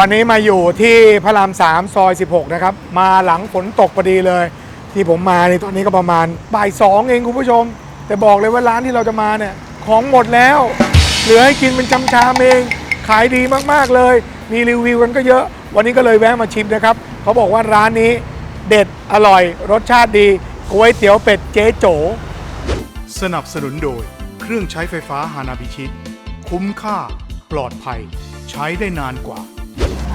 วันนี้มาอยู่ที่พระรามสามซอย 16 นะครับ มาหลังฝนตกพอดีเลย ที่ผมมาในตอนนี้ก็ประมาณบ่ายสองเองคุณผู้ชม แต่บอกเลยว่าร้านที่เราจะมาเนี่ย ของหมดแล้ว เหลือให้กินเป็นจำชามเอง ขายดีมากๆเลย มีรีวิวกันก็เยอะ วันนี้ก็เลยแวะมาชิมนะครับ เขาบอกว่าร้านนี้เด็ดอร่อย รสชาติดีก๋วยเตี๋ยวเป็ดเจ๊โจ สนับสนุนโดย เครื่องใช้ไฟฟ้าฮานาบิชิต คุ้มค่า ปลอดภัย ใช้ได้นานกว่า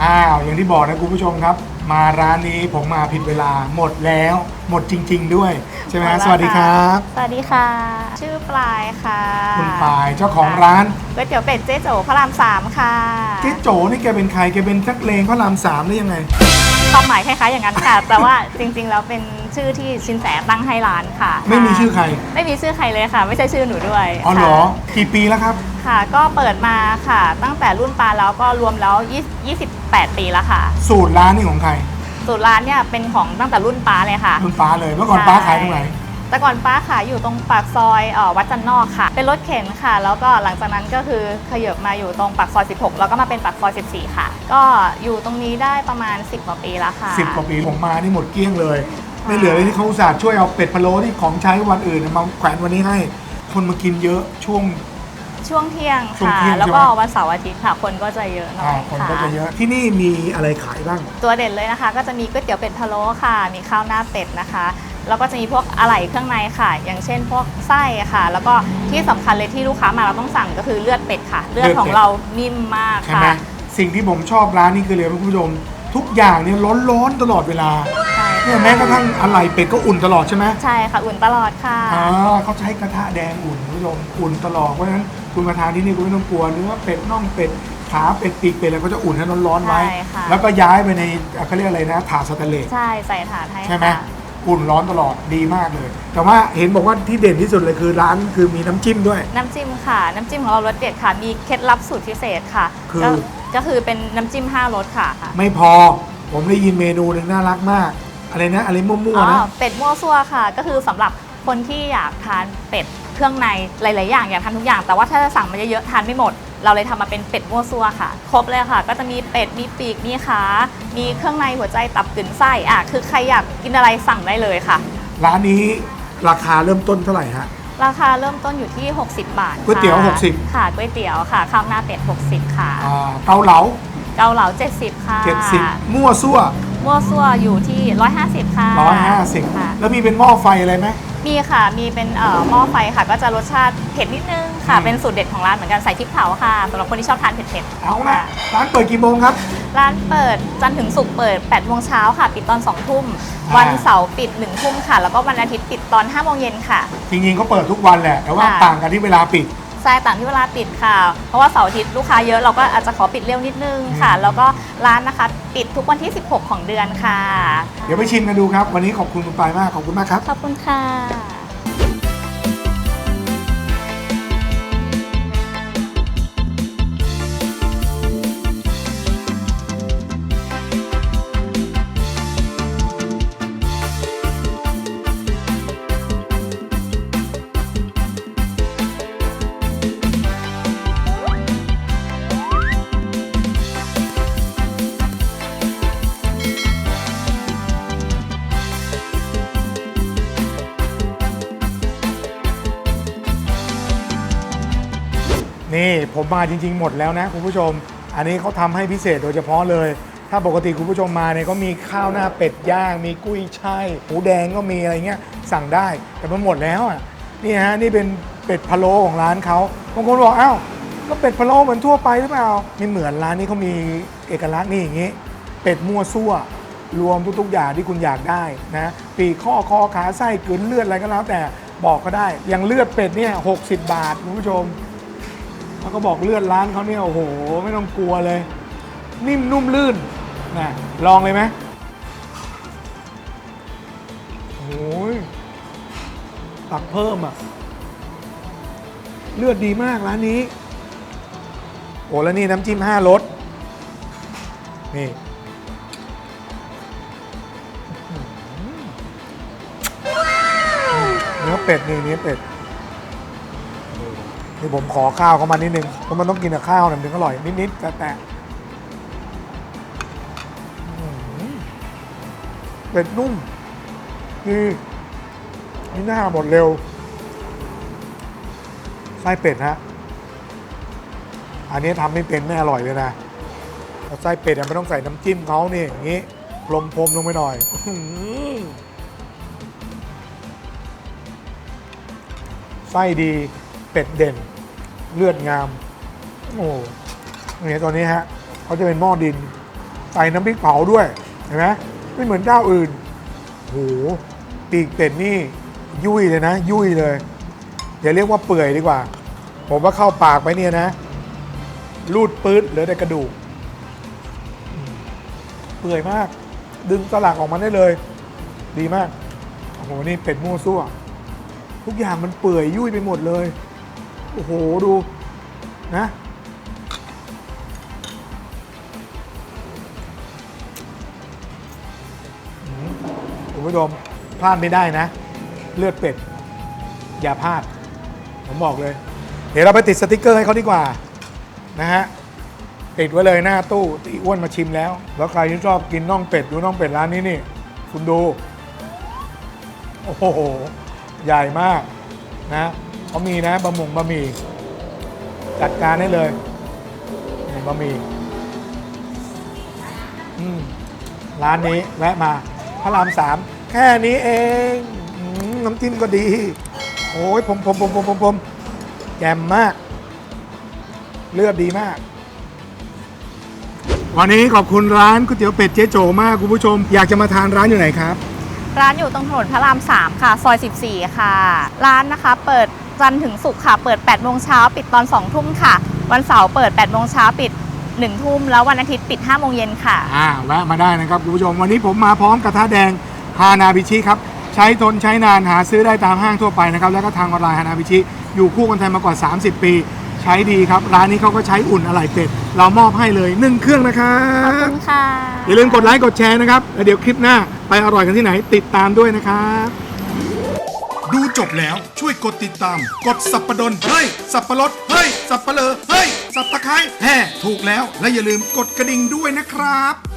อ้าวอย่างที่บอกนะคุณผู้ชมครับ มาร้านนี้ผมมาผิดเวลาหมดแล้ว หมดจริง ๆ ด้วย ใช่ไหมฮะสวัสดีครับ สวัสดีค่ะ ชื่อปลายค่ะคุณปายเจ้าของร้านก๋วยเตี๋ยวเป็ดเจ๊โจพระรามสามค่ะเจ๊โจนี่แกเป็นใครแกเป็นนักเลงพระรามสามหรือยังไง ความหมายคล้ายๆอย่างนั้นค่ะ แต่ว่าจริงๆแล้วเป็นชื่อที่ชินแสตั้งให้ร้านค่ะไม่มีชื่อใคร ไม่มีชื่อใครเลยค่ะ ไม่ใช่ชื่อหนูด้วยอ๋อเหรอค่ะกี่ปีแล้วครับ ค่ะ ก็เปิดมาค่ะ ตั้งแต่รุ่นปลาแล้วก็รวมแล้ว20 28 ปีแล้วค่ะ สูตรร้านนี่ของใคร สูตรร้านเนี่ยเป็นของตั้งแต่รุ่นป้าเลยค่ะคุณป้าเลยเมื่อก่อนใช่ป้าขายตรงไหน แต่ก่อนป้าขายอยู่ตรงปากซอยเอ่อวัดจันทร์นอกค่ะ เป็นรถเข็นค่ะ แล้วก็หลังจากนั้นก็คือขยับมาอยู่ตรงปากซอย 16 แล้วก็มาเป็นปากซอย 14 ค่ะ ก็อยู่ตรงนี้ได้ประมาณ 10 กว่าปีแล้วค่ะสิบกว่าปีผมมานี่หมดเกลี้ยงเลย ไม่เหลือเลยที่เขาอุตส่าห์ช่วยเอาเป็ดพะโล้ที่ของใช้วันอื่นมาแขวนวันนี้ให้ คนมากินเยอะช่วง ช่วงเที่ยงช่วงค่ะ เที่ยงแล้วก็ใช่ไหม วันเสาร์อาทิตย์ค่ะ คนก็จะเยอะหน่ออ่ายคนค่ะ ก็จะเยอะที่นี่มีอะไรขายบ้าง ตัวเด่นเลยนะคะ ก็จะมีก๋วยเตี๋ยวเป็ดพะโล้ค่ะ มีข้าวหน้าเป็ดนะคะ แล้วก็จะมีพวกอะไหล่เครื่องในค่ะ อย่างเช่นพวกไส้ค่ะ แล้วก็ที่สำคัญเลยที่ลูกค้ามาเราต้องสั่งก็คือเลือดเป็ดค่ะ เลือดของเรานิ่มมากใช่ค่ะไหมสิ่งที่ผมชอบร้านนี้คือเลยคุณผู้ชม ทุกอย่างเนี่ยร้อนๆตลอดเวลา ใช่ เนี่ยแม้กระทั่งอะไหล่เป็ดก็อุ่นตลอดใช่ไหมใช่ค่ะอุ่นตลอดค่ะ อ่าเขาใช้กระทะแดงอุ่นคุณผู้ชมอุ่นตลอดเพราะฉะนั้นคุณมาทานที่นี่คุณไม่ต้องกลัวเนื้อเป็ดน่องเป็ดขาเป็ดปีกเป็ดอะไรก็จะอุ่นให้ร้อนๆไว้ ใช่ค่ะ แล้วก็ย้ายไปในเขาเรียกอะไรนะถาดสแตนเลส ใช่ใส่ถาดให้ใช่ไหมค่ะอุ่นร้อนตลอดดีมากเลย แต่ว่าเห็นบอกว่าที่เด่นที่สุดเลยคือร้านคือมีน้ำจิ้มด้วย น้ำจิ้มค่ะ น้ำจิ้มของเรารสเด็ดค่ะ มีเคล็ดลับสูตรพิเศษค่ะคือ ก็ก็คือเป็นน้ำจิ้ม5รสค่ะ ไม่พอผมได้ยินเมนูหนึ่งน่ารักมาก อะไรนะอะไรมั่อ๋วๆนะ อเป็ดมั่วซั่วค่ะ ก็คือสำหรับคนที่อยากทานเป็ดเครื่องในหลาย ๆ อย่างอยากทานทุกอย่าง แต่ว่าถ้าจะสั่งมาเยอะๆทานไม่หมด เราเลยทำมาเป็นเป็ดมั่วซั่วค่ะ ครบเลยค่ะ ก็จะมีเป็ดมีปีกมีขามีเครื่องในหัวใจตับกลืนไส้อะคือใครอยากกินอะไรสั่งได้เลยค่ะ ร้านนี้ราคาเริ่มต้นเท่าไหร่ฮะ ราคาเริ่มต้นอยู่ที่ 60 บาทค่ะก๋วยเตี๋ยว60 ค่ะก๋วยเตี๋ยวค่ะข้าวหน้าเป็ด 60 ค่ะ อ่าเกาเหลาเกาเหลา70 ค่ะ 70มั่วซั่ว มั่วซั่วอยู่ที่ 150 ค่ะค่ะ150แล้วมีเป็นหม้อไฟอะไรไหม มีค่ะ มีเป็นเอ่อหม้อไฟค่ะ ก็จะรสชาติเผ็ดนิดนึงค่ะ อืม เป็นสูตรเด็ดของร้านเหมือนกันใส่พริกเผาค่ะสำหรับคนที่ชอบทานเผ็ดๆเอาละค่ะร้านเปิดกี่โมงครับ ร้านเปิดจันทร์ถึงศุกร์เปิด8โมงเช้าค่ะ ปิดตอน 2 ทุ่ม อ่า วันเสาร์ปิด 1 ทุ่มค่ะ แล้วก็วันอาทิตย์ปิดตอน5โมงเย็นค่ะ จริงๆเขาเปิดทุกวันแหละ แต่ว่าค่ะ ต่างกันที่เวลาปิด ใช่ต่างที่เวลาปิดค่ะ เพราะว่าเสาร์อาทิตย์ลูกค้าเยอะเราก็อาจจะขอปิดเร็วนิดนึงค่ะ แล้วก็ร้านนะคะปิดทุกวันที่ 16 ของเดือนค่ะ เดี๋ยวไปชิมกันดูครับ วันนี้ขอบคุณคุณปายมาก ขอบคุณมากครับ ขอบคุณค่ะ นี่ผมมาจริง ๆ หมดแล้วนะคุณผู้ชม อันนี้เขาทำให้พิเศษโดยเฉพาะเลย ถ้าปกติคุณผู้ชมมาเนี่ยก็มีข้าวหน้าเป็ดย่าง มีกุ้ยช่ายหมูแดงก็มีอะไรเงี้ยสั่งได้แต่มันหมดแล้วอะนี่ฮะนี่เป็นเป็ดพะโล้ของร้านเขาบางคนบอกอ้าวก็เป็ดพะโล้เหมือนทั่วไปหรือเปล่าไม่เหมือนร้านนี้เขามีเอกลักษณ์นี่อย่างงี้ เป็ดมั่วซั่ว รวมทุกๆอย่างที่คุณอยากได้นะปีข้อคอขาไส้กลืนเลือดอะไรก็แล้วแต่บอกก็ได้อย่างเลือดเป็ดเนี่ย60 บาทคุณผู้ชม แล้วก็บอกเลือดร้านเขาเนี่ยโอ้โห ไม่ต้องกลัวเลย นิ่มนุ่มลื่นนะลองเลยไหมโอ้ยตักเพิ่มอะ เลือดดีมากร้านนี้ โอ้แล้วนี่น้ำจิ้มห้ารสนี่เนื้อเป็ดนี่เนื้อเป็ด นี่ผมขอข้าวเข้ามานิดนึงเพราะมันต้องกินกับข้าวหน่อยถึงอร่อยนิดๆแต่แต่เป็ดนุ่มนี่นี่หน้าหมดเร็ว ไส้เป็ดฮะ อันนี้ทำไม่เป็นไม่อร่อยเลยนะไส้เป็ดมันต้องใส่น้ำจิ้มเขานี่อย่างนี้พรมพรมลงไปหน่อยไส้ดี เป็ดเด่น เลือดงาม โอ้เนี่ยตอนนี้ฮะเขาจะเป็นหม้อดิน ใส่น้ำพริกเผาด้วยเห็นไหมไม่เหมือนเจ้าอื่นโหปีกเป็ดนี่ยุ่ยเลยนะ ยุ่ยเลยอย่าเรียกว่าเปื่อยดีกว่า ผมว่าเข้าปากไปเนี่ยนะ รูดปื๊ดเหลือแต่กระดูก เปื่อยมาก ดึงสลักออกมาได้เลย ดีมากโอ้โหนี่เป็ดมั่วซั่ว ทุกอย่างมันเปื่อยยุ่ยไปหมดเลย โอ้โห ดูนะคุณผู้ชมพลาดไม่ได้นะ เลือดเป็ด อย่าพลาด ผมบอกเลย เดี๋ยวเราไปติดสติกเกอร์ให้เขาดีกว่า นะฮะ ติดไว้เลยหน้าตู้ตีอ้วนมาชิมแล้ว แล้วใครที่ชอบกินน่องเป็ด ดูน่องเป็ดร้านนี้นี่ คุณดู โอ้โห ใหญ่มากนะ เขามีนะบะหมงบะหมี่จัดการได้เลยนี่บะหมี่ร้านนี้แวะมาพระรามสามแค่นี้เองอน้ำจิ้มก็ดี โอ้ยผมผมผมผมผมผมแจ่มมาก เลือดดีมาก วันนี้ขอบคุณร้านก๋วยเตี๋ยวเป็ดเจ๊โจมากคุณผู้ชม อยากจะมาทานร้านอยู่ไหนครับ ร้านอยู่ตรงถนนพระราม 3 ค่ะ ซอย 14 ค่ะ ร้านนะคะ เปิด จันทร์ถึงศุกร์ค่ะ เปิด8โมงเช้าปิดตอน2ทุ่มค่ะ วันเสาร์เปิด8โมงเช้าปิด1ทุ่มแล้ววันอาทิตย์ปิด5โมงเย็นค่ะ อ่าแวะมาได้นะครับคุณผู้ชม วันนี้ผมมาพร้อมกระทะแดงฮานาบิชิครับ ใช้ทนใช้นานหาซื้อได้ตามห้างทั่วไปนะครับ แล้วก็ทางออนไลน์ฮานาบิชิ อยู่คู่คนไทยมากว่า 30 ปี ใช้ดีครับ ร้านนี้เขาก็ใช้อุ่นอะไหล่เป็ด เรามอบให้เลยหนึ่งเครื่องนะครัขอบคุบณค่ะ อย่าลืมกดไลค์กดแชร์นะครับแล้วเดี๋ยวคลิปหน้าไปอร่อยกันที่ไหนติดตามด้วยนะครับ ดูจบแล้วช่วยกดติดตาม กดสับปะดนเฮ้ย สับปะรดเฮ้ย สับปะเลอเฮ้ย สับตะไคร้แห่ถูกแล้วและอย่าลืมกดกระดิ่งด้วยนะครับ